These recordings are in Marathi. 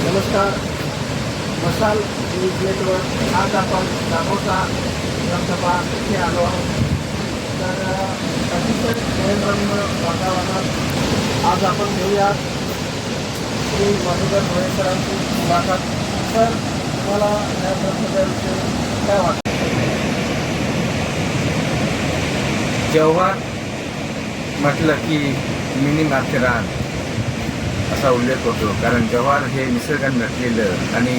नमस्कार. मसाल न्यूज नेटवर्क आज आपण दामोसा विधानसभा इथे आलो आहोत. तर अतिशय नयनरम्य वातावरणात आज आपण घेऊया श्री मधुकर भोळेकरांची मुलाखत. तर तुम्हाला या ग्रंथाविषयी काय वाटतं? जेव्हा म्हटलं की मिनी माथेरान असा उल्लेख होतो. कारण जव्हार हे निसर्गाने नटलेलं आणि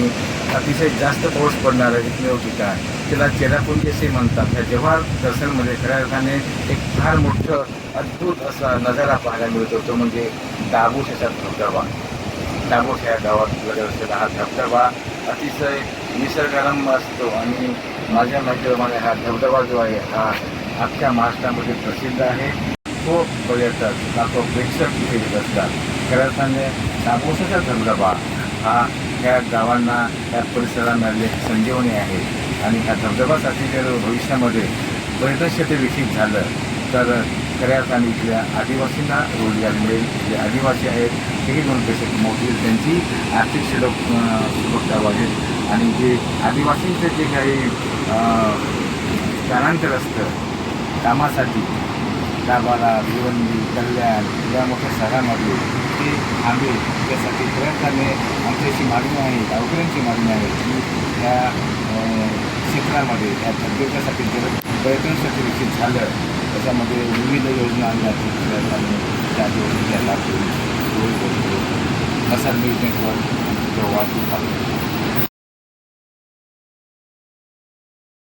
अतिशय जास्त पाऊस पडणारं एकमेव ठिकाण. त्याला चेरापुंजी असे म्हणतात. ह्या जव्हार दर्शनमध्ये खऱ्या अर्थाने एक फार मोठं अद्भुत असा नजारा पाहायला मिळतो. तो म्हणजे दाबोश याचा धबधबा. दाबोश या गावात असलेला हा धबधबा अतिशय निसर्गरम्य असतो. आणि माझ्या माहितीप्रमाणे हा धबधबा जो आहे हा अख्ख्या महाराष्ट्रामध्ये प्रसिद्ध आहे. खूप पर्यटक लाखो प्रेक्षक इथे येत असतात. खऱ्या अर्थाने दाबोसाचा धबधबा हा त्या गावांना त्या परिसराला मिळालेली संजीवनी आहे आणि ह्या धबधबासाठी जर भविष्यामध्ये पर्यटन क्षेत्र विकसित झालं तर खऱ्या अर्थाने इथल्या आदिवासींना रोजगार मिळेल. जे आदिवासी आहेत तेही दोन पैसे कमवतील. त्यांची आर्थिक सुलभ सुलभता वाढेल. आणि जे आदिवासींचं जे काही अं, स्थानांतर असतं कामासाठी दाबाला भिवंडी कल्याण या मोठ्या शहरामध्ये ते थांबेल त्यासाठी प्रयत्नाने आमच्याशी मागणी आहे गावकऱ्यांची मागणी आहे की त्या क्षेत्रामध्ये या पर्यटकासाठी जर पर्यटन क्षेत्र विकसित झालं त्याच्यामध्ये विविध योजना आणल्या आहेत प्रयत्नाने त्या योजनेला लागतो असा मसाल न्यूज नेटवर्क वाहतूक